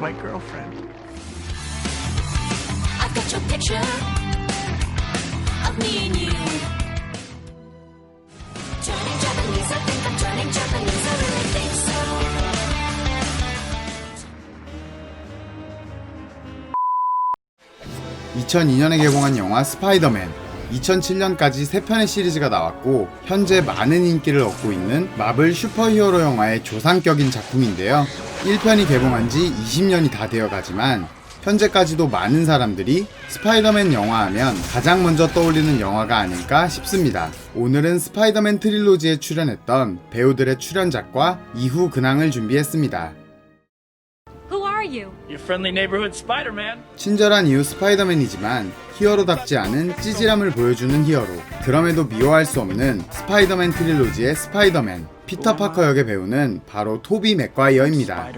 my girlfriend. I've got your picture of me and you. Turning Japanese, I think I'm turning Japanese. I really think so. 2002년에 개봉한 영화 스파이더맨 2007년까지 3편의 시리즈가 나왔고 현재 많은 인기를 얻고 있는 마블 슈퍼히어로 영화의 조상격인 작품인데요 1편이 개봉한 지 20년이 다 되어 가지만 현재까지도 많은 사람들이 스파이더맨 영화 하면 가장 먼저 떠올리는 영화가 아닐까 싶습니다. 오늘은 스파이더맨 트릴로지에 출연했던 배우들의 출연작과 이후 근황을 준비했습니다. Who are you? Your friendly neighborhood Spider-Man. 친절한 이유 스파이더맨이지만 히어로답지 않은 찌질함을 보여주는 히어로. 그럼에도 미워할 수 없는 스파이더맨 트릴로지의 스파이더맨. 피터 파커 역의 배우는 바로 토비 맥과이어입니다.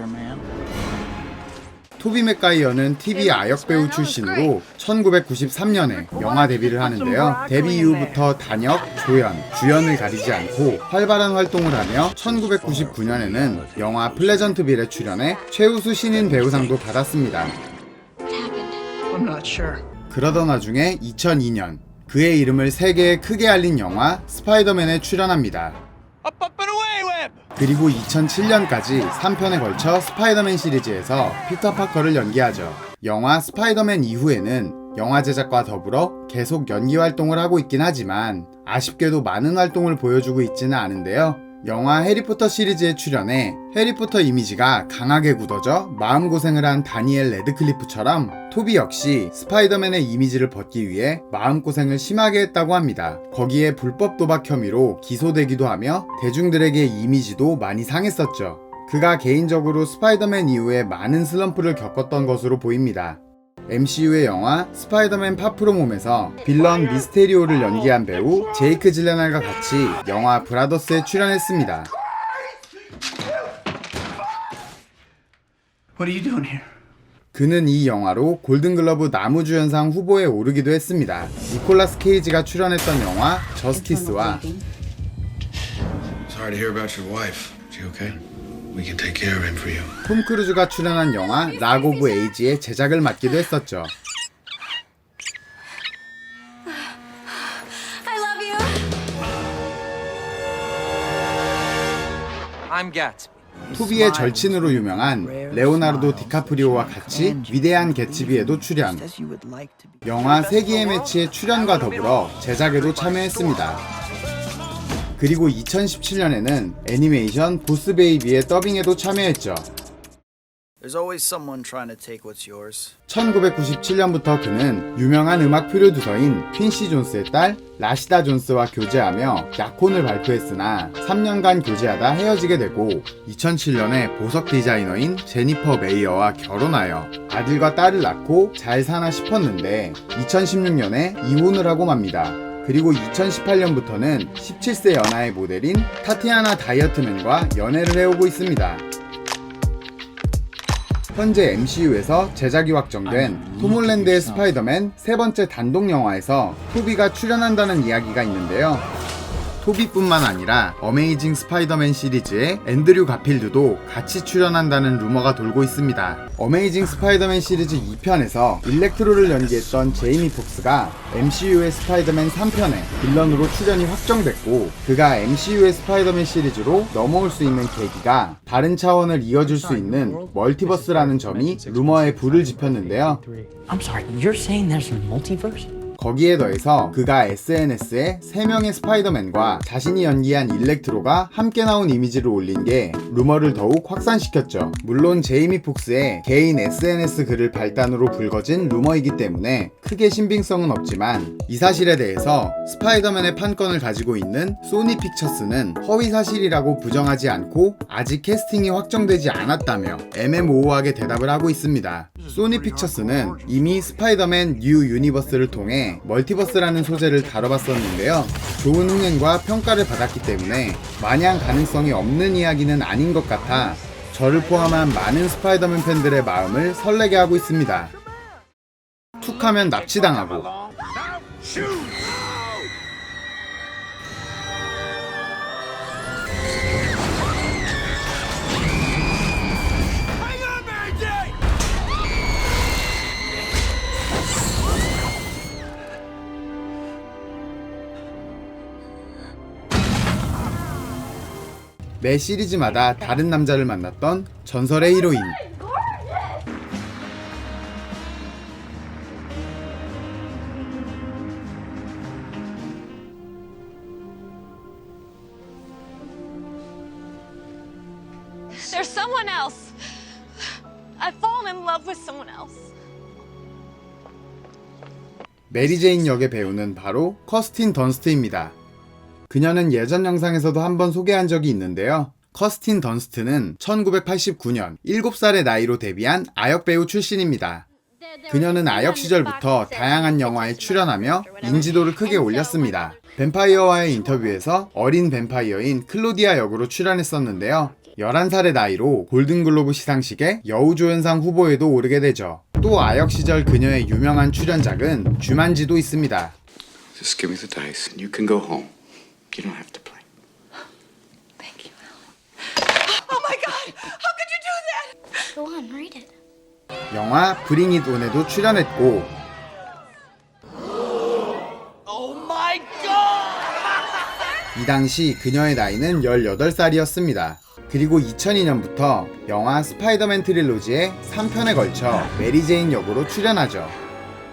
토비 맥과이어는 TV 아역 배우 출신으로 1993년에 영화 데뷔를 하는데요. 데뷔 이후부터 단역, 조연, 주연을 가리지 않고 활발한 활동을 하며 1999년에는 영화 플레전트빌에 출연해 최우수 신인 배우상도 받았습니다. 그러던 와중에 2002년 그의 이름을 세계에 크게 알린 영화 스파이더맨에 출연합니다. 그리고 2007년까지 3편에 걸쳐 스파이더맨 시리즈에서 피터 파커를 연기하죠. 영화 스파이더맨 이후에는 영화 제작과 더불어 계속 연기 활동을 하고 있긴 하지만 아쉽게도 많은 활동을 보여주고 있지는 않은데요. 영화 해리포터 시리즈에 출연해 해리포터 이미지가 강하게 굳어져 마음고생을 한 다니엘 레드클리프처럼 토비 역시 스파이더맨의 이미지를 벗기 위해 마음고생을 심하게 했다고 합니다. 거기에 불법 도박 혐의로 기소되기도 하며 대중들에게 이미지도 많이 상했었죠. 그가 개인적으로 스파이더맨 이후에 많은 슬럼프를 겪었던 것으로 보입니다. MCU의 영화 스파이더맨 파프로몸에서 빌런 미스테리오를 연기한 배우 제이크 질레날과 같이 영화 브라더스에 출연했습니다. What are you doing here? 그는 이 영화로 골든글러브 나무주연상 후보에 오르기도 했습니다. 니콜라스 케이지가 출연했던 영화 저스티스와 톰 크루즈가 출연한 영화 락 오브 에이지의 제작을 맡기도 했었죠. I love you. I'm Gatsby. 투비의 절친으로 유명한 레오나르도 디카프리오와 같이 위대한 개츠비에도 출연. 영화 세기의 매치의 출연과 더불어 제작에도 참여했습니다. 그리고 2017년에는 애니메이션 보스 베이비의 더빙에도 참여했죠. There's always someone trying to take what's yours. 1997년부터 그는 유명한 음악 프로듀서인 퀸시 존스의 딸 라시다 존스와 교제하며 약혼을 발표했으나 3년간 교제하다 헤어지게 되고 2007년에 보석 디자이너인 제니퍼 메이어와 결혼하여 아들과 딸을 낳고 잘 사나 싶었는데 2016년에 이혼을 하고 맙니다. 그리고 2018년부터는 17세 연하의 모델인 타티아나 다이어트맨과 연애를 해오고 있습니다. 현재 MCU에서 제작이 확정된 톰 홀랜드의 스파이더맨 세 번째 단독 영화에서 토비가 출연한다는 이야기가 있는데요. 토비뿐만 아니라 어메이징 스파이더맨 시리즈의 앤드류 가필드도 같이 출연한다는 루머가 돌고 있습니다. 어메이징 스파이더맨 시리즈 2편에서 일렉트로를 연기했던 제이미 폭스가 MCU의 스파이더맨 3편에 빌런으로 출연이 확정됐고 그가 MCU의 스파이더맨 시리즈로 넘어올 수 있는 계기가 다른 차원을 이어줄 수 있는 멀티버스라는 점이 루머에 불을 지폈는데요. I'm sorry, you're saying there's a multiverse? 거기에 더해서 그가 SNS에 3명의 스파이더맨과 자신이 연기한 일렉트로가 함께 나온 이미지를 올린 게 루머를 더욱 확산시켰죠. 물론 제이미 폭스의 개인 SNS 글을 발단으로 불거진 루머이기 때문에 크게 신빙성은 없지만 이 사실에 대해서 스파이더맨의 판권을 가지고 있는 소니 픽처스는 허위 사실이라고 부정하지 않고 아직 캐스팅이 확정되지 않았다며 애매모호하게 대답을 하고 있습니다. 소니 픽처스는 이미 스파이더맨 뉴 유니버스를 통해 멀티버스라는 소재를 다뤄봤었는데요. 좋은 흥행과 평가를 받았기 때문에 마냥 가능성이 없는 이야기는 아닌 것 같아 저를 포함한 많은 스파이더맨 팬들의 마음을 설레게 하고 있습니다. 툭하면 납치당하고 매 시리즈마다 다른 남자를 만났던 전설의 히로인. There's someone else. I've fallen in love with someone else. 메리 제인 역의 배우는 바로 커스틴 던스트입니다. 그녀는 예전 영상에서도 한번 소개한 적이 있는데요. 커스틴 던스트는 1989년 7살의 나이로 데뷔한 아역 배우 출신입니다. 그녀는 아역 시절부터 다양한 영화에 출연하며 인지도를 크게 올렸습니다. 뱀파이어와의 인터뷰에서 어린 뱀파이어인 클로디아 역으로 출연했었는데요. 11살의 나이로 골든글로브 시상식에 여우조연상 후보에도 오르게 되죠. 또 아역 시절 그녀의 유명한 출연작은 주만지도 있습니다. Just give me the dice and you can go home. You don't have to play. Thank you, Alan. Oh my god! How could you do that? Go on, read it. 영화 브링 잇 온에도 출연했고 이 당시 그녀의 나이는 18살이었습니다. 그리고 2002년부터 영화 스파이더맨 트릴로지의 3편에 걸쳐 메리 제인 역으로 출연하죠.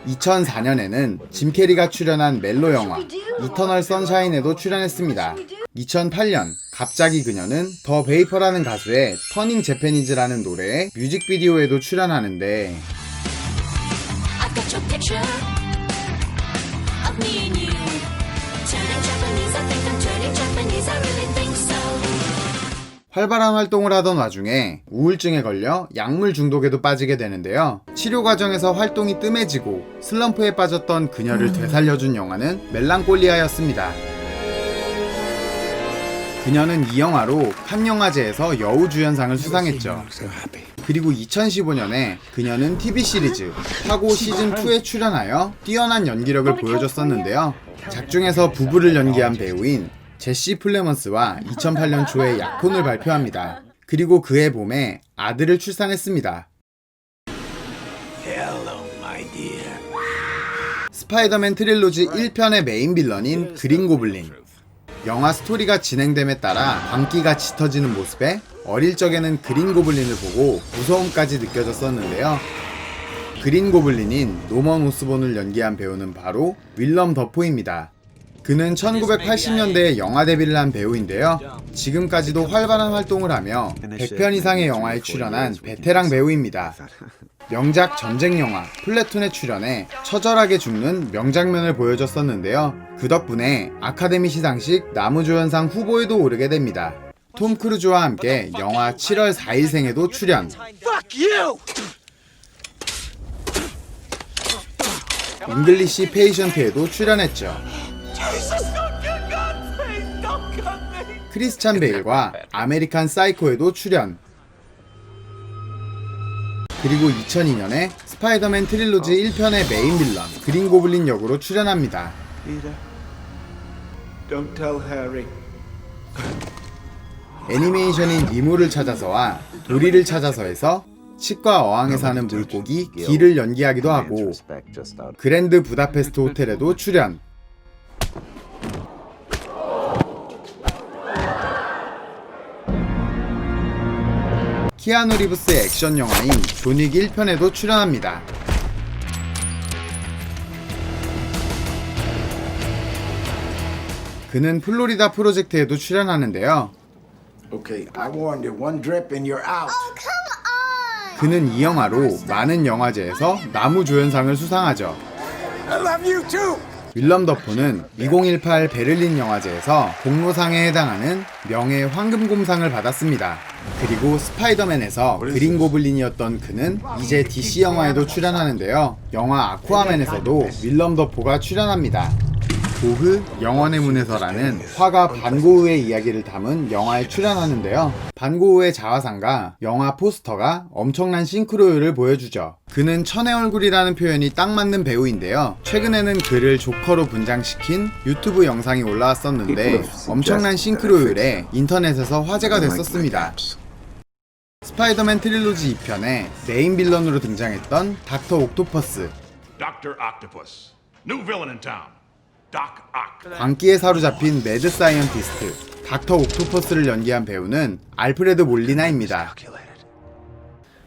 2004년에는 짐 캐리가 출연한 멜로 영화 이터널 선샤인에도 출연했습니다. 2008년 갑자기 그녀는 더 베이퍼라는 가수의 터닝 재패니즈라는 노래의 뮤직비디오에도 출연하는데 활발한 활동을 하던 와중에 우울증에 걸려 약물 중독에도 빠지게 되는데요. 치료 과정에서 활동이 뜸해지고 슬럼프에 빠졌던 그녀를 되살려준 영화는 멜랑콜리아였습니다. 그녀는 이 영화로 칸 영화제에서 여우 주연상을 수상했죠. So happy. 그리고 2015년에 그녀는 TV 시리즈 파고 시즌2에 출연하여 뛰어난 연기력을 보여줬었는데요. 작중에서 부부를 연기한 배우인 제시 플레먼스와 2008년 초에 약혼을 발표합니다. 그리고 그해 봄에 아들을 출산했습니다. 스파이더맨 트릴로지 1편의 메인 빌런인 그린 고블린. 영화 스토리가 진행됨에 따라 광기가 짙어지는 모습에 어릴 적에는 그린 고블린을 보고 무서움까지 느껴졌었는데요. 그린 고블린인 노먼 오스본을 연기한 배우는 바로 윌럼 더포입니다. 그는 1980년대에 영화 데뷔를 한 배우인데요. 지금까지도 활발한 활동을 하며 100편 이상의 영화에 출연한 베테랑 배우입니다. 명작 전쟁 영화 플래툰에 출연해 처절하게 죽는 명장면을 보여줬었는데요. 그 덕분에 아카데미 시상식 나무조연상 후보에도 오르게 됩니다. 톰 크루즈와 함께 영화 7월 4일생에도 출연. 잉글리시 페이션트에도 출연했죠. 크리스찬 베일과 아메리칸 사이코에도 출연. 그리고 2002년에 스파이더맨 트릴로지 1편의 메인 빌런 그린 고블린 역으로 출연합니다. 애니메이션인 니모를 찾아서와 도리를 찾아서에서 치과 어항에 사는 물고기 기를 연기하기도 하고 그랜드 부다페스트 호텔에도 출연. 키아누 리브스의 액션 영화인 존윅 1편에도 출연합니다. 그는 플로리다 프로젝트에도 출연하는데요. Okay, I warned you. One drip and you're out. 그는 이 영화로 많은 영화제에서 나무 조연상을 수상하죠. I love you too. 윌럼 더포는 2018 베를린 영화제에서 공로상에 해당하는 명예 황금곰상을 받았습니다. 그리고 스파이더맨에서 그린 고블린이었던 그는 이제 DC 영화에도 출연하는데요. 영화 아쿠아맨에서도 윌럼 더포가 출연합니다. 고흐 영원의 문에서라는 화가 반고흐의 이야기를 담은 영화에 출연하는데요. 반고흐의 자화상과 영화 포스터가 엄청난 싱크로율을 보여주죠. 그는 천의 얼굴이라는 표현이 딱 맞는 배우인데요. 최근에는 그를 조커로 분장시킨 유튜브 영상이 올라왔었는데 엄청난 싱크로율에 인터넷에서 화제가 됐었습니다. 스파이더맨 트릴로지 2편에 메인 빌런으로 등장했던 닥터 옥토퍼스 Dr. Octopus. New villain in town. 광기에 사로잡힌 매드 사이언티스트 닥터 옥토퍼스를 연기한 배우는 알프레드 몰리나입니다.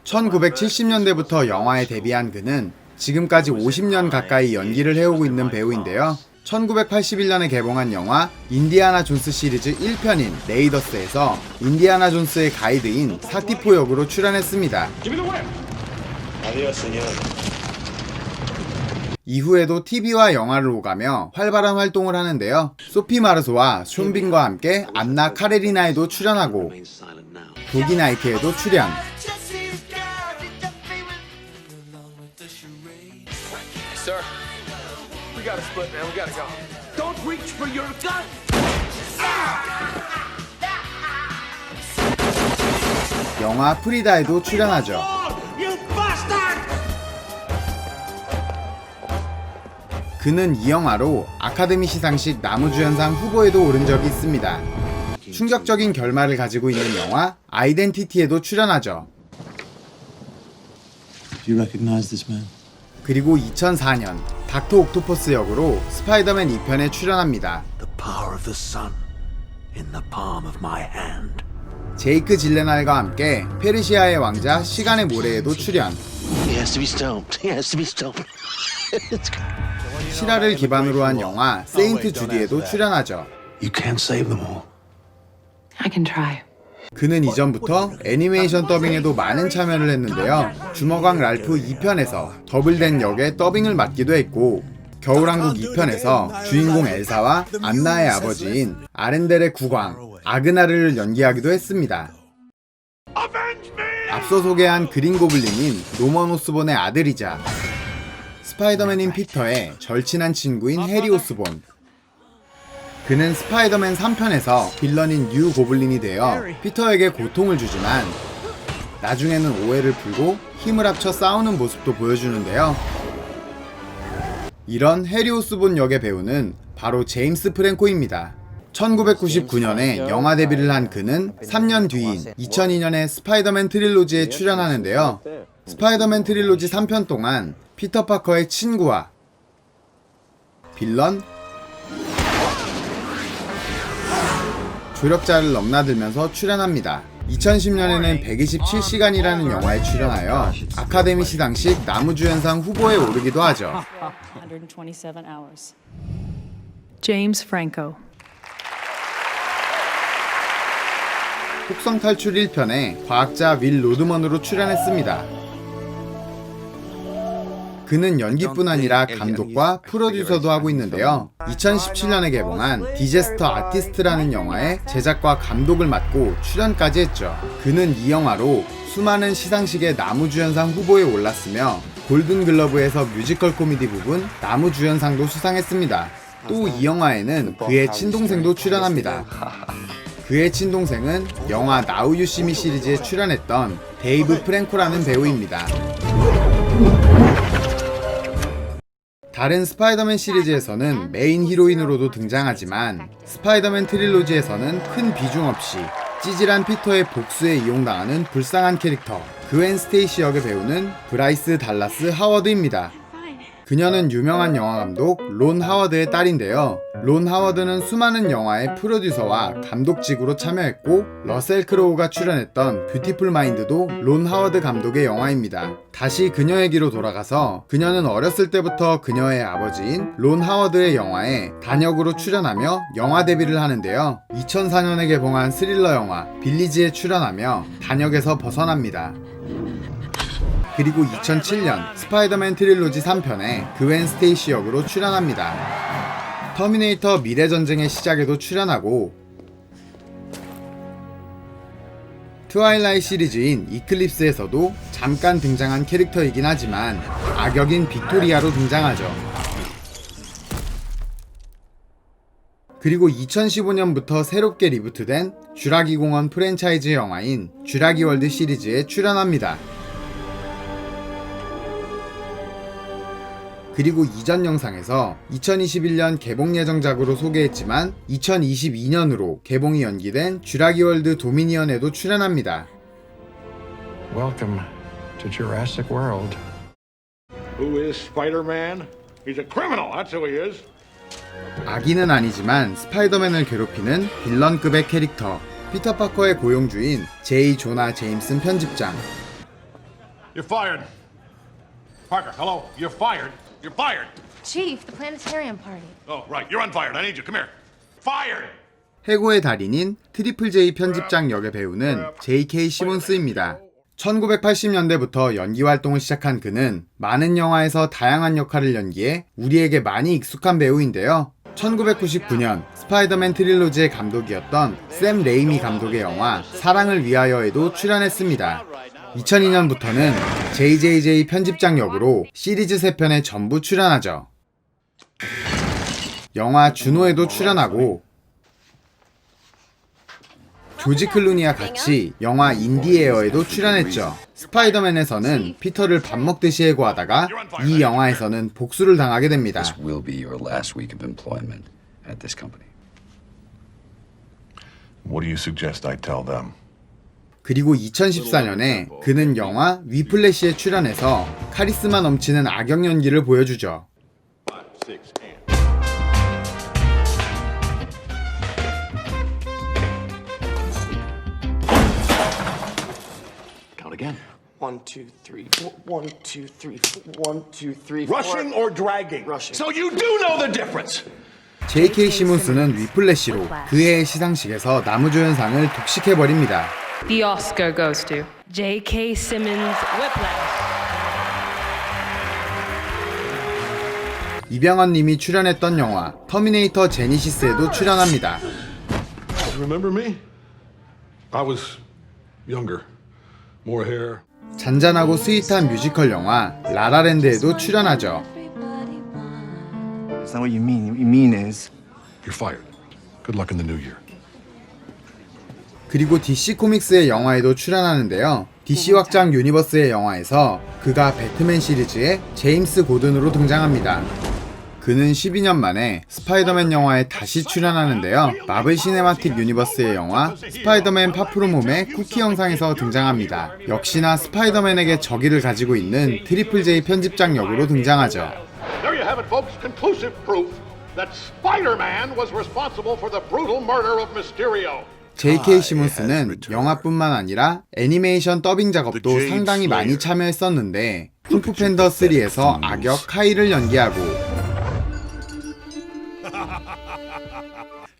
1970년대부터 영화에 데뷔한 그는 지금까지 50년 가까이 연기를 해오고 있는 배우인데요. 1981년에 개봉한 영화 인디아나 존스 시리즈 1편인 레이더스에서 인디아나 존스의 가이드인 사티포 역으로 출연했습니다. 이후에도 TV와 영화를 오가며 활발한 활동을 하는데요. 소피 마르소와 숀빈과 함께 안나 카레리나에도 출연하고 도기 나이트에도 출연. 영화 프리다에도 출연하죠. 그는 이 영화로 아카데미 시상식 나무주연상 후보에도 오른 적이 있습니다. 충격적인 결말을 가지고 있는 영화 아이덴티티에도 출연하죠. Do you recognize this man? 그리고 2004년 닥터 옥토퍼스 역으로 스파이더맨 2편에 출연합니다. The power of the sun in the palm of my hand. 제이크 질레날과 함께 페르시아의 왕자 시간의 모래에도 출연. 실화를 기반으로 한 영화 세인트 주디에도 출연하죠. you can't save them all. I can try. 그는 이전부터 애니메이션 더빙에도 많은 참여를 했는데요. 주먹왕 랄프 2편에서 더블된 역의 더빙을 맡기도 했고 겨울왕국 2편에서 주인공 엘사와 안나의 아버지인 아렌델의 국왕 아그나르를 연기하기도 했습니다. 앞서 소개한 그린 고블린인 로먼 오스본의 아들이자 스파이더맨인 피터의 절친한 친구인 해리 오스본. 그는 스파이더맨 3편에서 빌런인 뉴 고블린이 되어 피터에게 고통을 주지만 나중에는 오해를 풀고 힘을 합쳐 싸우는 모습도 보여주는데요. 이런 해리 오스본 역의 배우는 바로 제임스 프랭코입니다. 1999년에 영화 데뷔를 한 그는 3년 뒤인 2002년에 스파이더맨 트릴로지에 출연하는데요. 스파이더맨 트릴로지 3편 동안 피터 파커의 친구와 빌런 조력자를 넘나들면서 출연합니다. 2010년에는 127시간이라는 영화에 출연하여 아카데미 시상식 나무주연상 후보에 오르기도 하죠. 127 hours. James Franco. 속성 탈출 1편에 과학자 윌 로드먼으로 출연했습니다. 그는 연기뿐 아니라 감독과 프로듀서도 하고 있는데요. 2017년에 개봉한 디제스터 아티스트라는 영화의 제작과 감독을 맡고 출연까지 했죠. 그는 이 영화로 수많은 시상식의 나무주연상 후보에 올랐으며 골든글러브에서 뮤지컬 코미디 부분 나무주연상도 수상했습니다. 또 이 영화에는 그의 친동생도 출연합니다. 그의 친동생은 영화 나우 유시미 시리즈에 출연했던 데이브 프랭코라는 배우입니다. 다른 스파이더맨 시리즈에서는 메인 히로인으로도 등장하지만 스파이더맨 트릴로지에서는 큰 비중 없이 찌질한 피터의 복수에 이용당하는 불쌍한 캐릭터 그웬 스테이시 역의 배우는 브라이스 달라스 하워드입니다. 그녀는 유명한 영화 감독 론 하워드의 딸인데요. 론 하워드는 수많은 영화의 프로듀서와 감독직으로 참여했고 러셀 크로우가 출연했던 뷰티풀 마인드도 론 하워드 감독의 영화입니다. 다시 그녀 얘기로 돌아가서 그녀는 어렸을 때부터 그녀의 아버지인 론 하워드의 영화에 단역으로 출연하며 영화 데뷔를 하는데요. 2004년에 개봉한 스릴러 영화 빌리지에 출연하며 단역에서 벗어납니다. 그리고 2007년 스파이더맨 트릴로지 3편에 그웬 스테이시 역으로 출연합니다. 터미네이터 미래전쟁의 시작에도 출연하고 트와일라이 시리즈인 이클립스에서도 잠깐 등장한 캐릭터이긴 하지만 악역인 빅토리아로 등장하죠. 그리고 2015년부터 새롭게 리부트된 쥐라기 공원 프랜차이즈 영화인 쥐라기 월드 시리즈에 출연합니다. 그리고 이전 영상에서 2021년 개봉 예정작으로 소개했지만 2022년으로 개봉이 연기된 쥐라기 월드 도미니언에도 출연합니다. Welcome to Jurassic World. Who is Spider Man? He's a criminal, that's who he is. 아기는 아니지만 스파이더맨을 괴롭히는 빌런급의 캐릭터 피터 파커의 고용주인 제이 조나 제임슨 편집장 You're fired. Parker, hello. You're fired. You're fired. Chief, the planetarium party. Oh, right. You're unfired. I need you. Come here. Fired. 해고의 달인인 트리플 J 편집장 역의 배우는 J.K. 시몬스입니다. 1980년대부터 연기 활동을 시작한 그는 많은 영화에서 다양한 역할을 연기해 우리에게 많이 익숙한 배우인데요. 1999년 스파이더맨 트릴로지의 감독이었던 샘 레이미 감독의 영화 사랑을 위하여에도 출연했습니다. 2002년부터는 JJJ 편집장 역으로 시리즈 3편에 전부 출연하죠. 영화 준호에도 출연하고 조지 클루니와 같이 영화 인디에어에도 출연했죠. 스파이더맨에서는 피터를 밥 먹듯이 해고하다가 이 영화에서는 복수를 당하게 됩니다. This will be your last week of employment at this company. What do you suggest I tell them? 그리고 2014년에 그는 영화 위플래시에 출연해서 카리스마 넘치는 악역 연기를 보여주죠. Count again. One, two, three, four. One, two, three, four. One, two, three, four. Rushing or dragging? Rushing. So you do know the difference. J.K. 시몬스는 위플래시로 그해의 시상식에서 나무조연상을 독식해버립니다. The Oscar goes to J.K. Simmons Whiplash. 이병헌 님이 출연했던 영화 터미네이터 제니시스에도 출연합니다. Remember me? I was younger, more hair. 잔잔하고 스윗한 뮤지컬 영화 라라랜드에도 출연하죠. That's not what you mean. What you mean is. You're fired. Good luck in the new year. 그리고 DC 코믹스의 영화에도 출연하는데요. DC 확장 유니버스의 영화에서 그가 배트맨 시리즈의 제임스 고든으로 등장합니다. 그는 12년 만에 스파이더맨 영화에 다시 출연하는데요. 마블 시네마틱 유니버스의 영화 스파이더맨 파프로몸의 쿠키 영상에서 등장합니다. 역시나 스파이더맨에게 적의를 가지고 있는 트리플 J 편집장 역으로 등장하죠. There you have it, folks. Conclusive proof that Spider-Man was responsible for the brutal murder of Mysterio. J.K. 시몬스는 영화뿐만 아니라 애니메이션 더빙 작업도 상당히 많이 참여했었는데 쿵푸팬더 3에서 악역 카이를 연기하고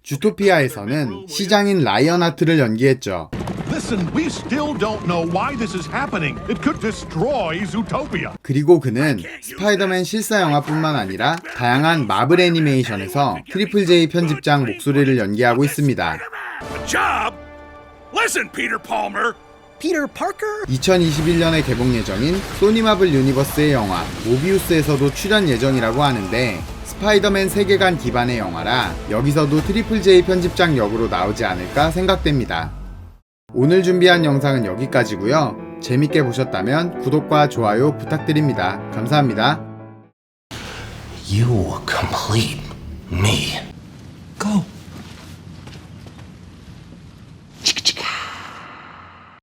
주토피아에서는 시장인 라이언 하트를 연기했죠. Listen, we still don't know why this is happening. It could destroy Zootopia. 그리고 그는 스파이더맨 실사 영화뿐만 아니라 다양한 마블 애니메이션에서 트리플 J 편집장 목소리를 연기하고 있습니다. Job? Listen, Peter Palmer. Peter Parker? 2021년에 개봉 예정인 소니 마블 유니버스의 영화 모비우스에서도 출연 예정이라고 하는데 스파이더맨 세계관 기반의 영화라 여기서도 트리플 J 편집장 역으로 나오지 않을까 생각됩니다. 오늘 준비한 영상은 여기까지고요. 재밌게 보셨다면 구독과 좋아요 부탁드립니다. 감사합니다. You complete me. Go.